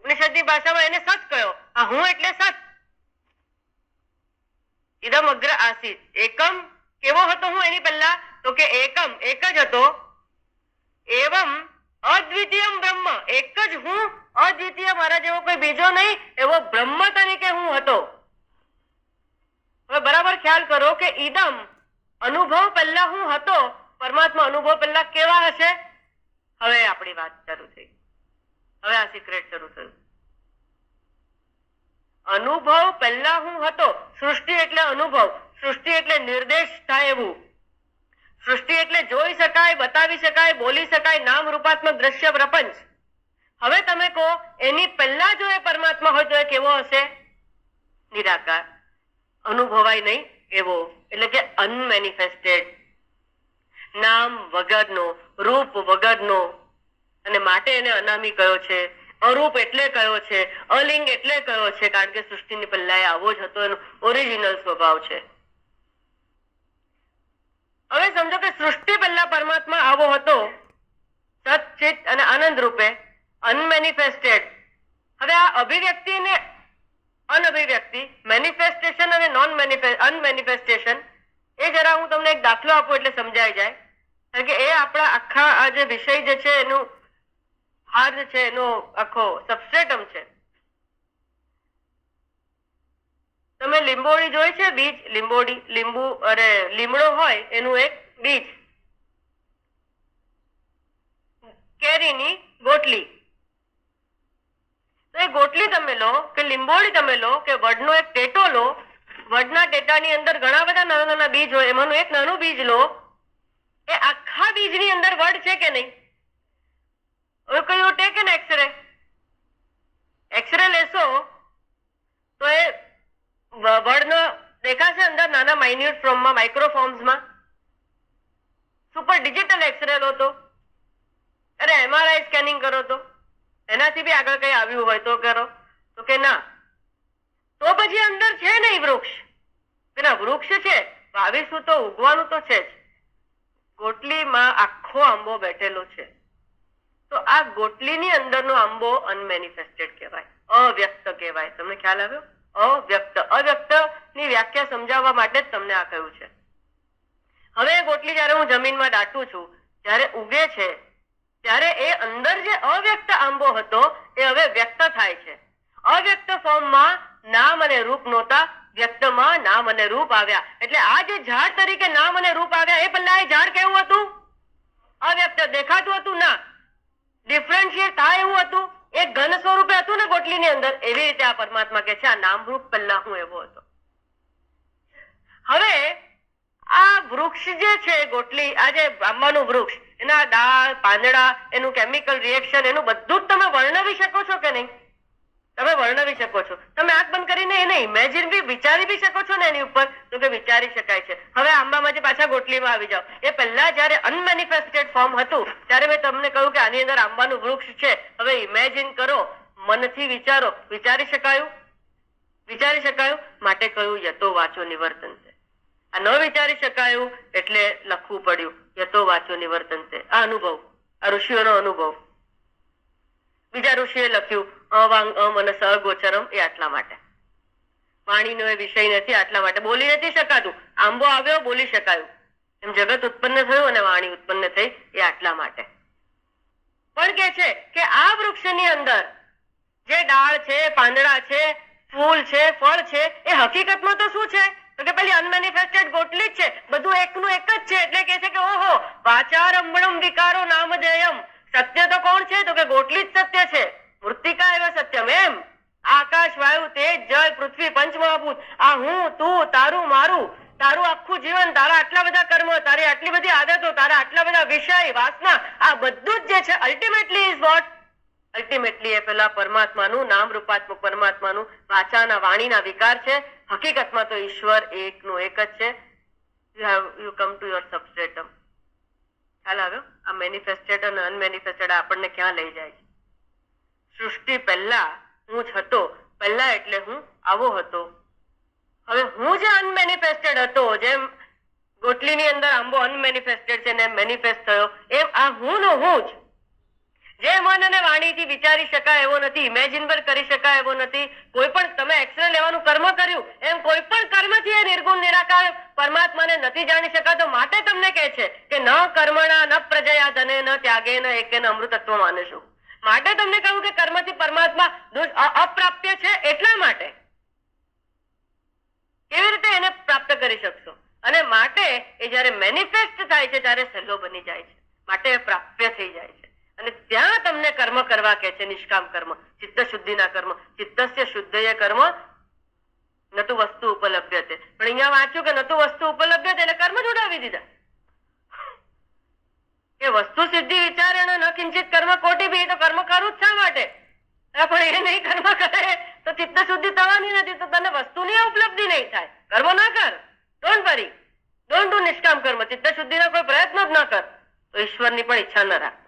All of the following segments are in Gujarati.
ઉપનિષદની ભાષામાં એને સત કયો? આ હું એટલે સત. ઇદમ અગ્ર આસીત. એકમ કેવો હતો હું એની પહેલા? તો કે એકમ, એક જ હતો. એવમ અદ્વિતીયમ બ્રહ્મ. એક જ હું, અદ્વિતીય મારા જેવો કોઈ બીજો નહીં, એવો બ્રહ્મ તરીકે હું હતો. હવે બરાબર ખ્યાલ કરો કે ઈદમ અનુભવ પહેલા હું હતો. પરમાત્મા અનુભવ પહેલા કેવા હશે? હવે આપણી વાત શરૂ થઈ હવે આ સિક્રેટ શરૂ થયું. અનુભવ પહેલા હું હતો, સૃષ્ટિ એટલે અનુભવ, સૃષ્ટિ એટલે નિર્દેશ થાય એવું. સૃષ્ટિ એટલે જોઈ શકાય, બતાવી શકાય, બોલી શકાય, નામ રૂપાત્મક દ્રશ્ય પ્રપંચ. હવે તમે કહો, એની પહેલા જો એ પરમાત્મા હોય તો એ કેવો હશે? નિરાકાર. અનુભવાય નહીં, એવો. એટલે કે અનમેનિફેસ્ટેડ નામ વગરનો, રૂપ વગરનો અને માટે એને અનામી કયો છે, અરૂપ એટલે કયો છે, અલિંગ એટલે કયો છે, કારણ કે સૃષ્ટિની પહેલા આવો જ હતો, એનો ઓરિજિનલ સ્વભાવ છે. હવે સમજો કે સૃષ્ટિ પહેલા પરમાત્મા આવો હતો સચિત અને આનંદ રૂપે અનમેનિફેસ્ટેડ હવે આ અભિવ્યક્તિ અને અનઅભિવ્યક્તિ મેનિફેસ્ટેશન અને નોન અનમેનિફેસ્ટેશન એ જરા હું તમને એક દાખલો આપું એટલે સમજાઈ જાય. કારણ કે એ આપણા આખા આ જે વિષય જે છે એનું હાર જે છે એનો આખો સબસ્ટ્રેટમ છે. તમે લીંબોડી જોઈ છે? બીજ લીંબોડી લીંબુ અરે લીમડો હોય, એનું એક બીજ. કેરીની ગોટલી. તો એ ગોટલી તમે લો કે લીંબોડી તમે લો કે વડનો એક ટેટો લો. વડના ટેટાની અંદર ઘણા બધા નાના નાના બીજ હોય, એમાંનું એક નાનું બીજ લો. એ આખા બીજની અંદર વડ છે કે નહીં? હવે કયું ટેક ને એક્સરે એક્સરે લેશો તો એ વ- વડનો દેખાશે અંદર નાના માઇન્યુટ ફોર્મમાં માઇક્રોફોર્મ્સમાં સુપર ડિજિટલ એક્સરે લો તો. અરે એમઆરઆઈ સ્કેનિંગ કરો તો. એનાથી બી આગળ કઈ આવ્યું હોય તો કરો. તો કે ના. તો પછી અંદર છે નહીં વૃક્ષ? ના વૃક્ષ છે. વાવીશું તો ઉગવાનું તો છે જ. ગોટલીમાં આખો આંબો બેઠેલો છે. તો આ ગોટલીની અંદરનો આંબો અનમેનિફેસ્ટેડ કહેવાય. અવ્યક્ત કહેવાય. તમને ખ્યાલ આવ્યો? અવ્યક્ત. અવ્યક્તની વ્યાખ્યા સમજાવવા માટે જ તમને આ કહ્યું છે. હવે ગોટલી જ્યારે હું જમીનમાં દાટું છું, જ્યારે ઉગે છે, ત્યારે એ અંદર જે અવ્યક્ત આંબો હતો, એ હવે વ્યક્ત થાય છે. અવ્યક્ત ફોર્મમાં નામ અને રૂપ નહોતા, વ્યક્તમાં નામ અને રૂપ આવ્યા. એટલે આ જે ઝાડ તરીકે નામ અને રૂપ આવ્યા, એ પહેલા એ ઝાડ કેવું હતું? અવ્યક્ત દેખાતું હતું? ના. ડિફરન્શિએટ થાય એવું હતું? એક ઘન સ્વરૂપે હતું ને ગોટલીની અંદર? એવી રીતે આ પરમાત્મા કે છે, આ નામરૂપ પહેલા હું એવો હતો. હવે આ વૃક્ષ જે છે, ગોટલી, આ જે આંબાનું વૃક્ષ, એના ડાળ પાંદડા, એનું કેમિકલ રિએક્શન એનું બધું જ તમે વર્ણવી શકો છો કે નહીં? તમે વર્ણવી શકો છો. તમે આંખ બંધ કરીને એને ઇમેજિન બી, વિચારી બી શકો છો ને એની ઉપર, તો કે વિચારી શકાય છે. હવે આંબામાંથી પાછા ગોટલીમાં આવી જાઓ. એ પહેલા જ્યારે અનમેનિફેસ્ટેડ ફોર્મ હતું, ત્યારે મેં તમને કહ્યું કે આની અંદર આંબાનું વૃક્ષ છે. હવે ઇમેજિન કરો, મનથી વિચારો. વિચારી શકાયું? વિચારી શકાયું? માટે કહ્યું યતો વાંચો નિવર્તન છે આ ન વિચારી શકાયું એટલે લખવું પડ્યું, યતો વાંચો નિવર્તન છે આ અનુભવ, આ ઋષિઓનો અનુભવ. બીજા ઋષિએ લખ્યું અવાંગ અમ અને સગોચરમ એ આટલા માટે. વાણીનો એ વિષય નથી આટલા માટે. બોલી નથી શકાતું. આંબો આવ્યો, બોલી શકાયું. એમ જગત ઉત્પન્ન થયું અને વાણી ઉત્પન્ન થઈ એ આટલા માટે. પણ કે છે કે આ વૃક્ષની અંદર જે ડાળ છે, પાંદડા છે, ફૂલ છે, ફળ છે, એ હકીકતમાં તો શું છે? તો કે પેલી અનમેનિફેસ્ટેડ ગોટલી જ છે. બધું એકનું એક જ છે. એટલે કે છે કે ઓહો, વાચારંભણમ વિકારો નામ જયમ સત્ય તો કોણ છે? તો કે ગોટલી જ સત્ય છે. મૃત્તિકા સત્યમ એમ. આકાશ વાયુ તેજ જળ પૃથ્વી પંચમહાભૂત. આ હું, તું, તારું, મારું. તારું આખું જીવન, તારા આટલા બધા કર્મ, તારી આટલી બધી આદતો, તારા આટલા બધા વિષય, વાસના, આ બધું જ જે છે અલ્ટિમેટલી ઇઝ વોટ અલ્ટિમેટલી એ પેલા પરમાત્માનું, નામ રૂપાત્મક પરમાત્માનું, વાચાના, વાણીના વિકાર છે. હકીકતમાં તો ઈશ્વર એકનું એક જ છે. You have you come to your substratum ખ્યાલ આવ્યો? આ મેનિફેસ્ટેડ અને અનમેનિફેસ્ટેડ આપણને ક્યાં લઈ જાય છે? સૃષ્ટિ પહેલા હું જ હતો. પહેલા એટલે હું આવો હતો. હવે હું જે અનમેનિફેસ્ટેડ હતો, જેમ ગોટલીની અંદર આંબો અનમેનિફેસ્ટેડ છે ને મેનિફેસ્ટ થયો, એમ આ હું નો હું જ. જે મન અને વાણીથી વિચારી શકાય એવો નથી ઇમેજિન પર કરી શકાય એવો નથી. કોઈ પણ તમે એક્સરે લેવાનું કર્મ કર્યું, એમ કોઈ પણ કર્મથી એ નિર્ગુણ, નિરાકાર પરમાત્માને નથી જાણી શકાતો. માટે તમને કહે છે કે ન કર્મણા, ન પ્રજયા ધને ન ત્યાગે, ન એકે, ન અમૃતત્વ માનીશું. માટે તમને કહ્યું કે કર્મથી પરમાત્મા અપ્રાપ્ય છે એટલા માટે? કેવી રીતે એને પ્રાપ્ત કરી શકશો? અને માટે એ જ્યારે મેનિફેસ્ટ થાય છે, ત્યારે સહેલો બની જાય છે. માટે પ્રાપ્ય થઈ જાય છે. અને ત્યાં તમને કર્મ કરવા કે છે, નિષ્કામ કર્મ. ચિત્ત શુદ્ધિના કર્મ. ચિત્તસ્ય શુદ્ધય કર્મ. નતું વસ્તુ ઉપલબ્ધ પણ અહીંયા વાંચ્યું કે નતું વસ્તુ ઉપલબ્ધ એટલે કર્મ જોડાવી દીધા. કે વસ્તુ સિદ્ધિ વિચારેણ ન કિંચિત કર્મ કોટી બી તો કર્મ કરું જ શા માટે? પણ એ નહીં કર્મ કરે, તો ચિત્ત શુદ્ધિ થવાની નથી, તો તને વસ્તુની ઉપલબ્ધિ નહીં થાય. કર્મ ના કર. ડોન્ટ વરી ડોન્ટ ડુ નિષ્કામ કર્મ. ચિત્ત શુદ્ધિના કોઈ પ્રયત્ન જ ન કર. તો ઈશ્વરની પણ ઈચ્છા ન રાખ.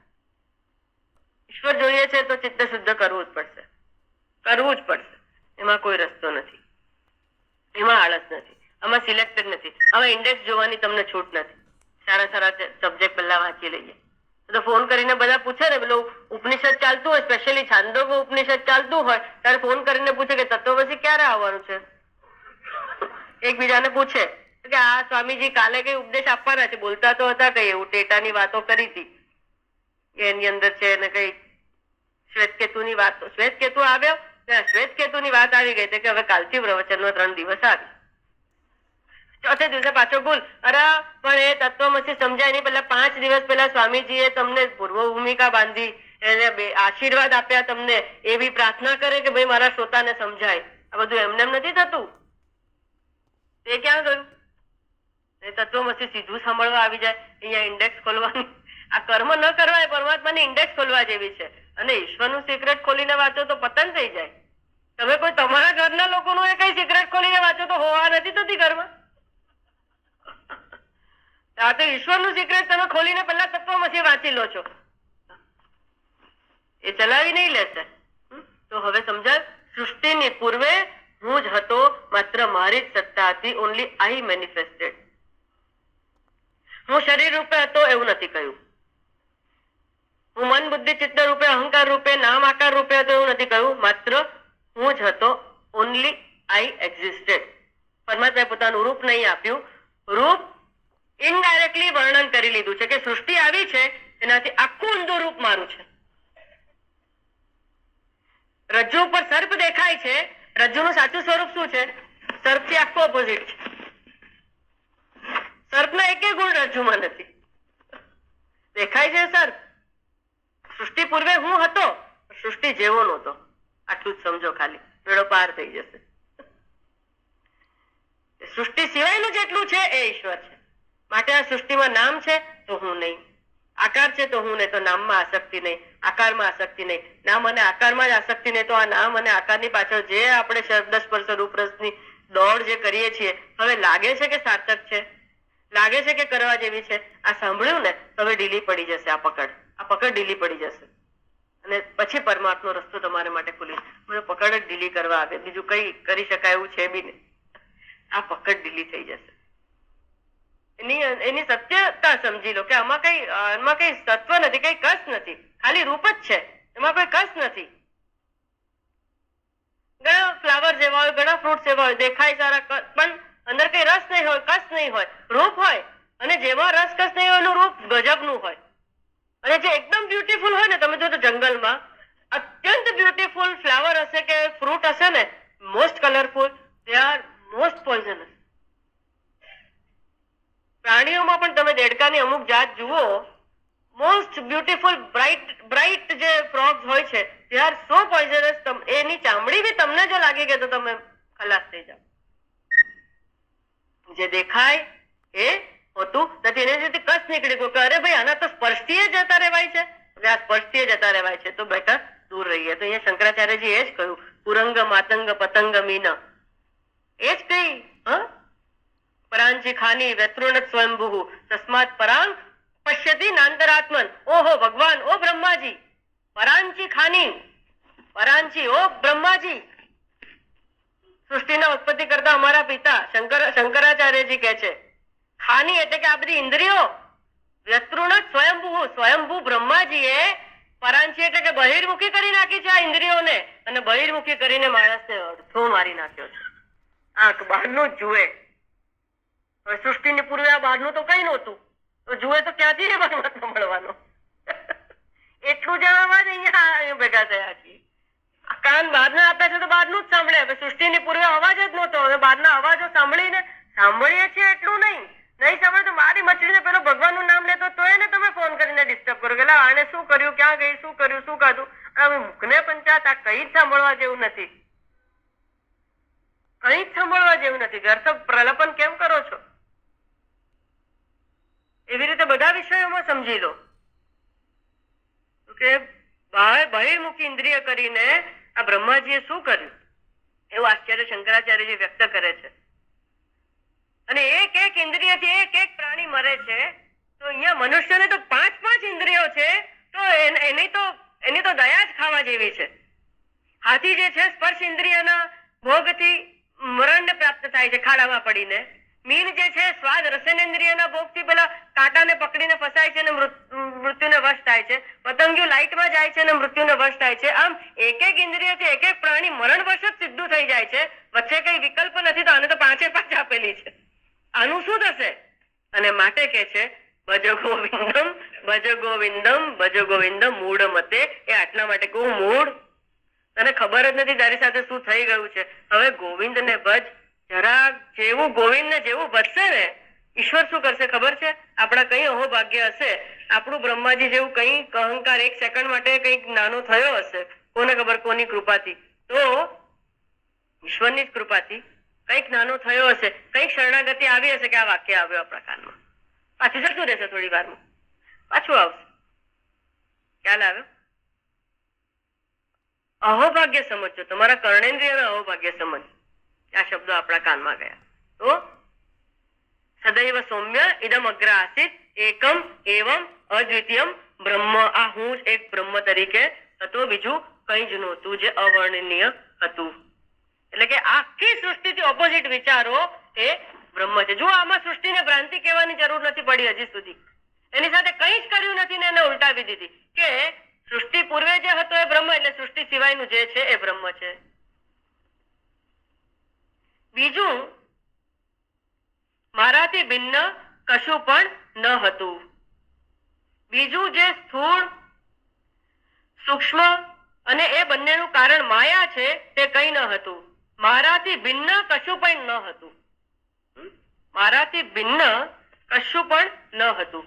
ઈશ્વર જોઈએ છે તો ચિત્ત શુદ્ધ કરવું જ પડશે. કરવું જ પડશે. એમાં કોઈ રસ્તો નથી. એમાં આળસ નથી. આમાં સિલેક્ટેડ નથી. આમાં ઇન્ડેક્સ જોવાની તમને છૂટ નથી. સારા સારા સબ્જેક્ટ પહેલા વાંચી લઈએ. તો ફોન કરીને બધા પૂછે ને, પેલું ઉપનિષદ ચાલતું હોય સ્પેશિયલી છાંદોગો ઉપનિષદ ચાલતું હોય, ત્યારે ફોન કરીને પૂછે કે તત્વવસી ક્યારે આવવાનું છે? એકબીજાને પૂછે કે આ સ્વામીજી કાલે કઈ ઉપદેશ આપવાના છે? બોલતા તો હતા કઈ એવું, ટેટાની વાતો કરી હતી. એની અંદર છે ને કઈ શ્વેતકેતુની વાત, શ્વેતકેતુ આવ્યો ત્યાં શ્વેતકેતુની વાત આવી ગઈ કે હવે કાલથી પ્રવચનનો ત્રણ દિવસ આવી. ચોથે દિવસે પાછો ભૂલ. અરે, પણ એ તત્વમસી સમજાય નહીં. પેલા પાંચ દિવસ પહેલા સ્વામીજીએ તમને પૂર્વ ભૂમિકા બાંધી, એને આશીર્વાદ આપ્યા તમને, એવી પ્રાર્થના કરે કે ભાઈ મારા શ્રોતાને સમજાય. આ બધું એમને એમ નથી થતું. તે ક્યાં ગયું? એ તત્વમસી સીધું સાંભળવા આવી જાય. અહીંયા ઇન્ડેક્સ ખોલવાની. આ કર્મ ન કરવા એ પરમાત્માની ઇન્ડેક્સ ખોલવા જેવી છે. અને ઈશ્વરનું સિક્રેટ ખોલીને વાંચો તો પતન થઈ જાય. તમે કોઈ તમારા ઘરના લોકોનું એ કઈ સિક્રેટ ખોલીને વાંચો તો હોવા નથી થતી ઘરમાં આ તો ઈશ્વરનું સિક્રેટ તમે ખોલીને પહેલા તત્વમાંથી વાંચી લો છો. એ ચલાવી નહીં લેશે. તો હવે સમજાય? સૃષ્ટિની પૂર્વે હું જ હતો માત્ર મારી જ સત્તા હતી ઓનલી આઈ મેનિફેસ્ટેડ હું શરીર રૂપે હતો એવું નથી કહ્યું. હું મન બુદ્ધિ ચિત્ત રૂપે, અહંકાર રૂપે, નામ આકાર રૂપે હતો એવું નથી કહ્યું. માત્ર હું જ હતો ઓનલી આઈ એક્ઝિસ્ટેડ પરમાત્માએ પોતાનું રૂપ નહીં આપ્યું. રૂપ ઇનડાયરેક્ટલી વર્ણન કરી લીધું છે કે સૃષ્ટિ આવી છે એનાથી આખું ઊંધું રૂપ મારું છે. રજ્જુ ઉપર સર્પ દેખાય છે, રજ્જુનું સાચું સ્વરૂપ શું છે? સર્પથી આખું ઓપોઝિટ છે. સર્પના એકે ગુણ રજ્જુમાં નથી. દેખાય છે સર્પ. સૃષ્ટિ પૂર્વે હું હતો સૃષ્ટિ જેવો નહોતો. આટલું જ સમજો ખાલી. વેળો પાર થઈ જશે. સૃષ્ટિ સિવાયનું જેટલું છે, એ ઈશ્વર છે. માટે આ સૃષ્ટિમાં નામ છે તો હું નહીં. આકાર છે તો હું નહીં, તો નામમાં આસક્તિ નહીં, આકારમાં આસક્તિ નહીં. નામ અને આકારમાં જ આસક્તિ નહીં, તો આ નામ અને આકારની પાછળ જે આપણે શબ્દ સ્પર્શ રૂપ રસની દોડ જે કરીએ છીએ, હવે લાગે છે કે સાર્થક છે? લાગે છે કે કરવા જેવી છે? આ સાંભળ્યું ને, તો હવે ઢીલી પડી જશે આ પકડ. આ પકડ ઢીલી પડી જશે. અને પછી પરમાત્મા રસ્તો તમારે માટે ખુલી પકડ જ ઢીલી કરવા આવે. બીજું કઈ કરી શકાય એવું છે બી નહીં. આ પકડ ઢીલી થઈ જશે. એની સત્યતા સમજી લો કે આમાં કઈ એમાં કઈ સત્વ નથી, કઈ કસ નથી. ખાલી રૂપ જ છે. એમાં કોઈ કસ નથી. ઘણા ફ્લાવર જેવા હોય, ઘણા ફ્રૂટ જેવા હોય, દેખાય સારા પણ અંદર કઈ રસ નહીં હોય કસ નહીં હોય. રૂપ હોય. અને જેમાં રસ કસ નહીં હોય, એનું રૂપ ગજબનું હોય. અને જે એકદમ બ્યુટીફુલ હોય ને, તમે જો જંગલમાં, અત્યંત બ્યુટીફુલ ફ્લાવર હશે કે ફ્રૂટ હશે ને most colourful they are most poisonous પ્રાણીઓમાં પણ તમે દેડકાની અમુક જાત જુઓ મોસ્ટ બ્યુટીફુલ બ્રાઇટ બ્રાઇટ જે ફ્રોગ્સ હોય છે દે આર સો પોઈઝનસ એની ચામડી બી તમને જો લાગી ગઈ તો તમે ખલાસ થઈ જાઓ. જે દેખાય એ હોતું નથી. એને જેથી કસ નીકળી ગયું કે અરે ભાઈ, આના તો સ્પર્શથી જતા રહેવાય છે. આ સ્પર્શથી જતા રહેવાય છે. તો બેટર દૂર રહીએ. તો અહીંયા શંકરાચાર્યજી એ જ કહ્યું, પુરંગ, માતંગ, પતંગ, મીન. એ જ કહી હા? પરાંચી ખાની સ્વયંભુ. તસ્માત પરાંગ પશ્યતિ નાંતરાત્મન ઓહો ભગવાન, ઓ બ્રહ્માજી. પરાંચી ખાની. પરાંચી ઓ બ્રહ્માજી. સૃષ્ટિના ઉત્પત્તિ કરતા અમારા પિતા શંકર, શંકરાચાર્યજી કહે છે, ખાની એટલે કે આ બધી ઇન્દ્રિયો. વ્યતૃણ સ્વયંભુ સ્વયંભુ બ્રહ્માજીએ પરાંચી એટલે કે બહિર્મુખી કરી નાખી છે આ ઇન્દ્રિયોને. અને બહિર્મુખી કરીને માણસને અડધો મારી નાખ્યો છે. આંખ બહારનું જુએ. સૃષ્ટિની પૂર્વે આ બહારનું તો કઈ નહોતું. તો જુએ તો ક્યાંથી એ પરમાત્મા મળવાનો? એટલું જાણવા જ અહીંયા ભેગા થયા છીએ. કાન બહારના આપ્યા છે તો બહારનું જ સાંભળે. હવે સૃષ્ટિની પૂર્વે અવાજ જ નહોતો. હવે બહારના અવાજો સાંભળીને સાંભળીએ છીએ એટલું નહીં. નહીં સાંભળે તો મારી મછલીને પેલો ભગવાનનું નામ લેતો તો એને તમે ફોન કરીને ડિસ્ટર્બ કરો કે આને શું કર્યું? ક્યાં ગઈ? શું કર્યું? શું ખાધું? હવે મુખને પંચાયત આ કઈ જ સાંભળવા જેવું નથી. કઈ જ સાંભળવા જેવું નથી. વ્યર્થ પ્રલપન કેમ કરો છો? એવી રીતે બધા વિષયોમાં સમજી લો. કે બહાર બહિર્મુખી ઇન્દ્રિય કરીને આ બ્રહ્માજીએ શું કર્યું? એવું આશ્ચર્ય શંકરાચાર્યજી વ્યક્ત કરે છે. અને એક એક ઇન્દ્રિયથી એક એક પ્રાણી મરે છે, તો અહીંયા મનુષ્યને તો પાંચ પાંચ ઇન્દ્રિયો છે, તો એની તો એની તો દયા જ ખાવા જેવી છે. હાથી જે છે સ્પર્શ ઇન્દ્રિયના ભોગથી મરણ પ્રાપ્ત થાય છે, ખાડામાં પડીને. મીન જે છે, સ્વાદ રસનેન્દ્રિયના ભોગથી પેલા કાંટાને પકડીને ફસાય છે અને મૃત્યુને વશ થાય છે. પતંગિયું લાઇટમાં જાય છે અને મૃત્યુને વશ થાય છે. આમ એક એક ઇન્દ્રિયથી એક એક પ્રાણી મરણ વશ જ સીધું થઈ જાય છે. વચ્ચે કઈ વિકલ્પ નથી તો આને તો પાંચે પાંચ આપેલી છે. આનું શું થશે? અને માટે કે છે ભજ ગોવિંદમ ભજ ગોવિંદમ ભજ ગોવિંદમ મૂળ મતે એ આટલા માટે કહું, મૂળ? તને ખબર જ નથી તારી સાથે શું થઈ ગયું છે. હવે ગોવિંદ ને ભજ જરા જેવું ગોવિંદ ને જેવું બચશે ને, ઈશ્વર શું કરશે ખબર છે? આપણા કઈ અહોભાગ્ય હશે. આપણું બ્રહ્માજી જેવું કઈ અહંકાર એક સેકન્ડ માટે કંઈક નાનો થયો હશે. કોને ખબર? કોની કૃપાથી? તો ઈશ્વરની જ કૃપાથી કંઈક નાનો થયો હશે. કંઈક શરણાગતિ આવી હશે કે આ વાક્ય આવ્યો આપણા કાનમાં પાછું જતું રહેશે થોડી વારમાં. પાછું આવશે. ખ્યાલ આવ્યો? અહોભાગ્ય સમજો તમારા કર્ણેન્દ્રિય અહોભાગ્ય સમજ આ શબ્દો આપણા કાનમાં ગયા. તો સદૈવ સૌમ્ય ઇદમ અગ્ર આસિત એકમ એવમ અદ્વિતીયમ બ્રહ્મ. આ હું એક બ્રહ્મ તરીકે હતો. બીજું કંઈ જ નહોતું, જે અવર્ણનીય હતું. એટલે કે આખી સૃષ્ટિથી ઓપોઝિટ વિચારો એ બ્રહ્મ છે. જો આમાં સૃષ્ટિને ભ્રાંતિ કહેવાની જરૂર નથી પડી હજી સુધી. એની સાથે કંઈ જ કર્યું નથી ને એને ઉલટાવી દીધી કે સૃષ્ટિ પૂર્વે જે હતો એ બ્રહ્મ, એટલે સૃષ્ટિ સિવાયનું જે છે એ બ્રહ્મ છે. બીજું, મારાથી ભિન્ન કશું પણ ન હતું. બીજું જે સ્થૂળ, સૂક્ષ્મ અને એ બંનેનું કારણ માયા છે તે કંઈ ન હતું. મારાથી ભિન્ન કશું પણ ન હતું. મારાથી ભિન્ન કશું પણ ન હતું.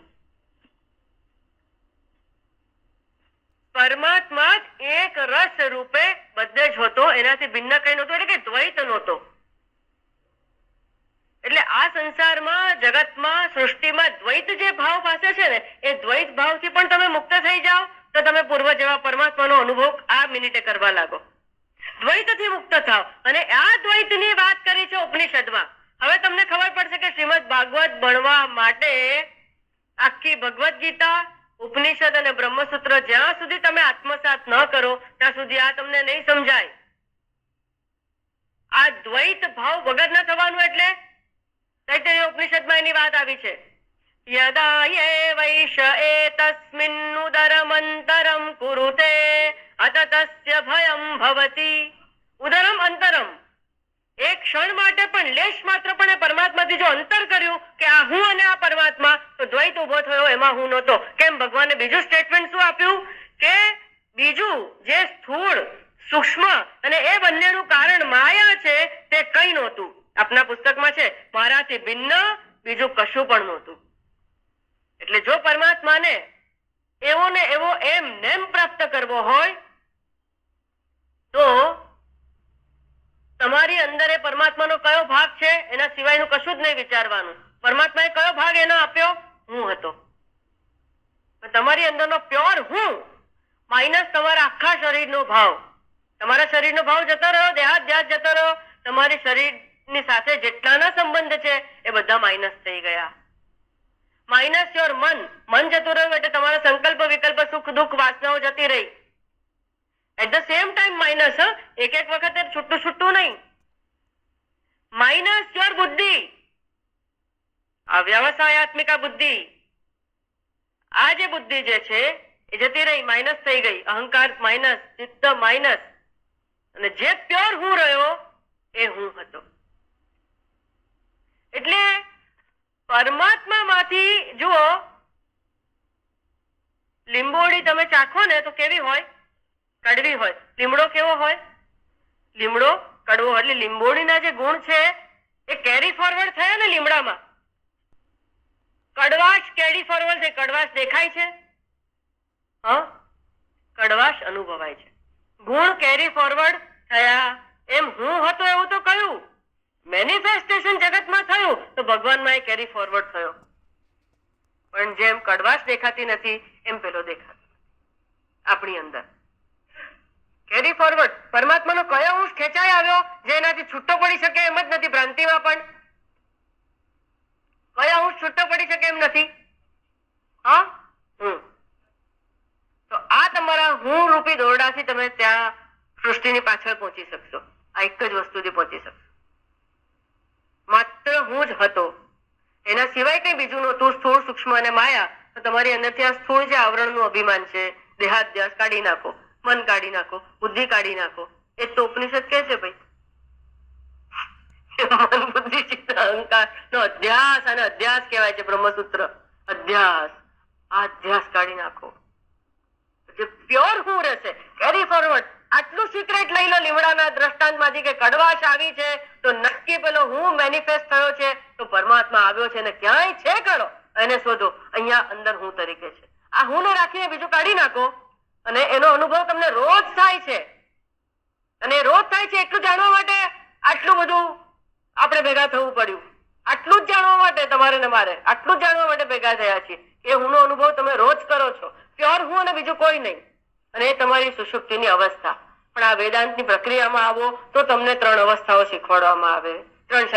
પરમાત્મા એક રસ રૂપે બધે જ હતો. એનાથી ભિન્ન કઈ નહોતું. એટલે કે દ્વૈત નહોતો. એટલે આ સંસારમાં, જગતમાં, સૃષ્ટિમાં દ્વૈત જે ભાવ પાસે છે ને, એ દ્વૈત ભાવથી પણ તમે મુક્ત થઈ જાઓ તો તમે પૂર્વ જેવા પરમાત્માનો અનુભવ આ મિનિટે કરવા લાગો. દ્વૈતથી મુક્ત થાવ અને આ દ્વૈતની વાત કરી છે ઉપનિષદમાં. હવે તમને ખબર પડશે કે શ્રીમદ ભાગવત ભણવા માટે આખી ભગવદ્ ગીતા, ઉપનિષદ અને બ્રહ્મસૂત્ર જ્યાં સુધી તમે આત્મસાત ન કરો, ત્યાં સુધી આ તમને નહીં સમજાય. આ દ્વૈત ભાવ વગર ન થવાનું એટલે તૈતરીય ઉપનિષદમાં વાત આવી છે. યદા વૈશ એતસ્મિન્નુદરમંતરમ કુરુતે અત તસ્ય ભયમ ભવતી. ઉદરમ અંતરમ. એક ક્ષણ માટે પણ લેશ માત્ર પણ એ પરમાત્માથી જો અંતર કર્યું કે આ હું અને આ પરમાત્મા, તો દ્વૈત ઊભો થયો, એમાં હું નહોતો. કેમ? ભગવાને બીજું સ્ટેટમેન્ટ શું આપ્યું? કે બીજું જે સ્થૂળ, સૂક્ષ્મ અને એ બંનેનું કારણ માયા છે, તે કંઈ નહોતું. આપના પુસ્તકમાં છે, મારાથી ભિન્ન, બીજું કશું પણ નહોતું. એટલે જો પરમાત્માને એવો ને એવો એમ નેમ પ્રાપ્ત કરવો હોય, તો તમારી અંદર એ પરમાત્માનો કયો ભાગ છે, એના સિવાયનું કશું જ નહીં વિચારવાનું. પરમાત્માએ કયો ભાગ એનો આપ્યો? હું હતો. તમારી અંદરનો પ્યોર હું, માઇનસ તમારા આખા શરીરનો ભાવ. તમારા શરીરનો ભાવ જતો રહ્યો, દેહાત ધ્યાસ જતો રહ્યો, તમારી શરીરની સાથે જેટલાના સંબંધ છે એ બધા માઇનસ થઈ ગયા. માઇનસ યોર મન. મન જતું રહ્યું એટલે તમારા સંકલ્પ, વિકલ્પ, સુખ, દુઃખ, વાસનાઓ જતી રહી. At the same time minus એક એક વખતે છૂટું છૂટું નહીં. માઇનસ યોર બુદ્ધિ. આ વ્યવસાયાત્મિકા બુદ્ધિ. આ જે બુદ્ધિ જે છે એ જતી રહી માઇનસ થઈ ગઈ. અહંકાર માઇનસ ચિત્ત માઇનસ અને જે પ્યોર હું રહ્યો એ હું હતો. એટલે પરમાત્મામાંથી જુઓ લીંબોડી તમે ચાખો ને તો કેવી હોય? કડવી હોય. લીમડો કેવો હોય? લીમડો કડવો. એટલે લીંબોડીના જે ગુણ છે, એ કેરી ફોરવર્ડ થયા ને લીમડામાં. કડવાશ કેરી ફોરવર્ડ છે. કડવાશ દેખાય છે? હા? કડવાશ અનુભવાય છે. ગુણ કેરી ફોરવર્ડ થયા. એમ હું હતો એવું તો કહ્યું. મેનિફેસ્ટેશન જગતમાં થયું તો ભગવાનમાં એ કેરી ફોરવર્ડ થયો. પણ જેમ કડવાશ દેખાતી નથી, એમ પેલો દેખાતો. આપણી અંદર. કેરી ફોરવર્ડ પરમાત્માનો કયો અંશ ખેંચાઈ આવ્યો, જે એનાથી છૂટો પડી શકે એમ જ નથી ભ્રાંતિમાં પણ. કયો અંશ છૂટો પડી શકે એમ નથી. હા? હમ. તો આ તમારા હું રૂપી દોરડાથી તમે ત્યાં સૃષ્ટિની પાછળ પહોંચી શકશો. આ એક જ વસ્તુથી પહોંચી શકશો. હું જ હતો. એના સિવાય કઈ બીજું નહોતું. સ્થૂળ સૂક્ષ્મ અને માયા. તો તમારી અંદરથી આ સ્થૂળ જે આવરણનું અભિમાન છે દેહાધ્યાસ કાઢી નાખો, મન કાઢી નાખો, બુદ્ધિ કાઢી નાખો. એ તો ઉપનિષદ કે છે ભાઈ. મન, બુદ્ધિ, ચિત્ત, અહંકાર નો અધ્યાસ અને અધ્યાસ કહેવાય છે બ્રહ્મસૂત્ર. અધ્યાસ. આ અધ્યાસ કાઢી નાખો. જે પ્યોર હું રહેશે કેરી ફોરવર્ડ આટલું સિક્રેટ લઈ લો લીમડાના દ્રષ્ટાંતમાંથી કે કડવાશ આવી છે, તો નક્કી પેલો હું મેનિફેસ્ટ થયો છે, તો પરમાત્મા આવ્યો છે ને ક્યાંય છે કરો એને શોધો. અહીંયા અંદર હું તરીકે છે. આ હું ને રાખીને બીજું કાઢી નાખો અને એનો અનુભવ તમને રોજ થાય છે. અને રોજ થાય છે એટલું જાણવા માટે આટલું બધું આપણે ભેગા થવું પડ્યું. આટલું જ જાણવા માટે તમારે ને મારે. આટલું જ જાણવા માટે ભેગા થયા છીએ એ હુંનો અનુભવ તમે રોજ કરો છો. પ્યોર હું અને બીજું કોઈ નહીં. અને એ તમારી સુષુપ્તિની અવસ્થા. પણ આ વેદાંતની પ્રક્રિયામાં આવો તો તમને ત્રણ અવસ્થાઓ શીખવાડવામાં આવે. ત્રણ